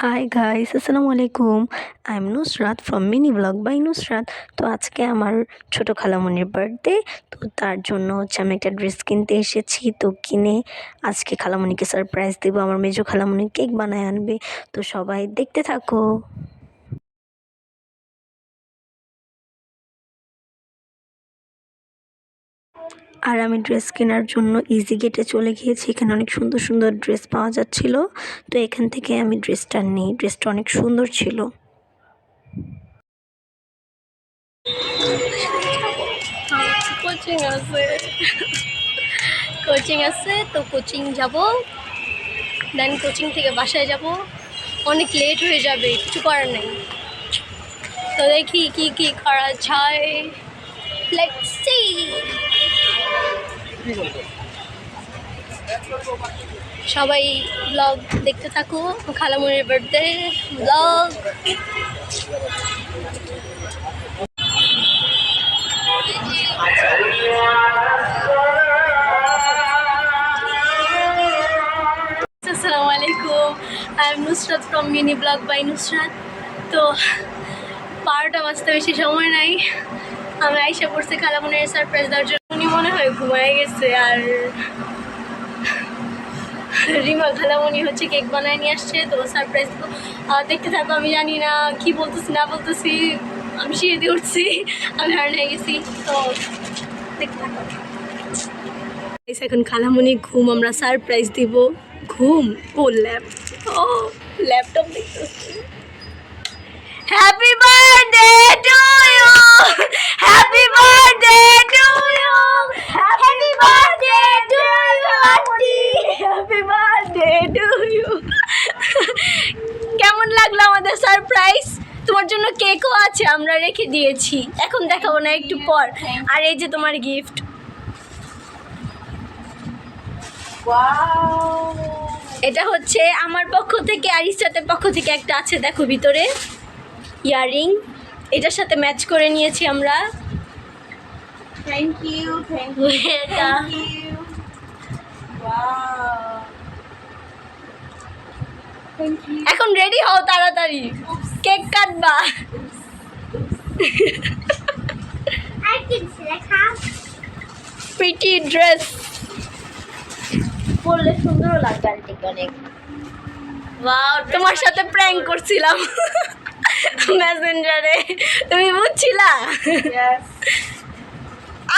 High guys আসসালামু আলাইকুম I am Nusrat from mini vlog by Nusrat তো আজকে আমার ছোটো খালামনির বার্থডে তো তার জন্য হচ্ছে আমি একটা ড্রেস কিনতে এসেছি। তো কিনে আজকে খালামণিকে সারপ্রাইজ দেবো। আমার মেজো খালামণি কেক বানায় আনবে। তো সবাই দেখতে থাকো। আর আমি ড্রেস কেনার জন্য ইজি গেটে চলে গিয়েছি। এখানে অনেক সুন্দর সুন্দর ড্রেস পাওয়া যাচ্ছিল। তো এখান থেকে আমি ড্রেসটা নিই। ড্রেসটা অনেক সুন্দর ছিল। কোচিং আছে। কোচিং আছে, তো কোচিং যাব। দেন কোচিং থেকে বাসায় যাব। অনেক লেট হয়ে যাবে, কিছু করার নেই। তো দেখি কি কি করা যায়। লেটস সি সবাই ব্লগ দেখতে থাকো। খালামুনির বার্থডে ব্লগ আসসালামু আলাইকুম। I am Nusrat from mini vlog by Nusrat তো বারোটা বাজতে বেশি সময় নাই। আমি আইসা পড়ছি খালামুনের সারপ্রাইজ দেওয়ার জন্য। উনি মনে হয় ঘুমায় গেছে আর রিমা খালামণি হচ্ছে কেক বানায় নিয়ে আসছে, তো সারপ্রাইজ দেখতে থাকো, আমি জানি না কি বলতেছি, না বলতেছি, আমি সিঁড়ি দিয়ে উঠছি, আমি হার হয়ে গেছি, তো দেখতে থাকো। এখন খালামণি ঘুম, আমরা সারপ্রাইজ দিব। ঘুম? ও ল্যাপ ও ল্যাপটপ দেখতেছি। Happy birthday to you surprise তোমার জন্য কেকও আছে আমরা রেখে দিয়েছি। এখন দেখাবো না একটু পর। আর এই যে তোমার গিফট এটা হচ্ছে আমার পক্ষ থেকে আর ইসাতের পক্ষ থেকে একটা আছে দেখো ভিতরে। ইয়াররিং এটার সাথে ম্যাচ করে নিয়েছি আমরা। You. Wow. Thank you. এখন রেডি হও তাড়াতাড়ি। কেক কাটবা। প্রিটি ড্রেস পরলে সুন্দরও লাগবে আন্টিকে অনেক। তোমার সাথে প্র্যাঙ্ক করছিলাম। মেসেঞ্জারে তুমি বুঝছিলা.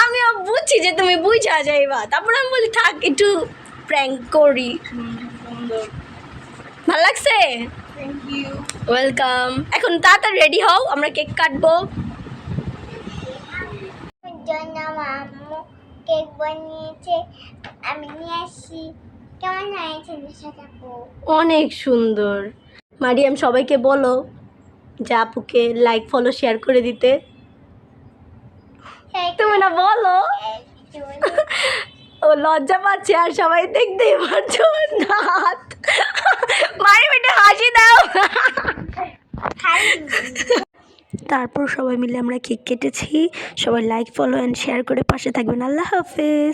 আমিও বুঝছি যে তুমি বুঝা যাইবা। তারপর আমি বলি থাক একটু প্র্যাঙ্ক করি। ভালো লাগছে? ওয়েলকাম এখন তাড়াতাড়ি রেডি হও আমরা কেক কাটবো। আম্মু কেক বানিয়েছে আমি নিয়ে আসি। কেমন হয়েছে অনেক সুন্দর। মারিয়াম সবাইকে বলো যে আপুকে লাইক ফলো শেয়ার করে দিতে। তুমি না বলো? ও লজ্জা পাচ্ছে আর সবাই দেখতেই পারছ নাত মারি বেটে, হাসি দাও। তারপর সবাই মিলে আমরা কেক কেটেছি। সবাই লাইক ফলো অ্যান্ড শেয়ার করে পাশে থাকবেন। আল্লাহ হাফেজ।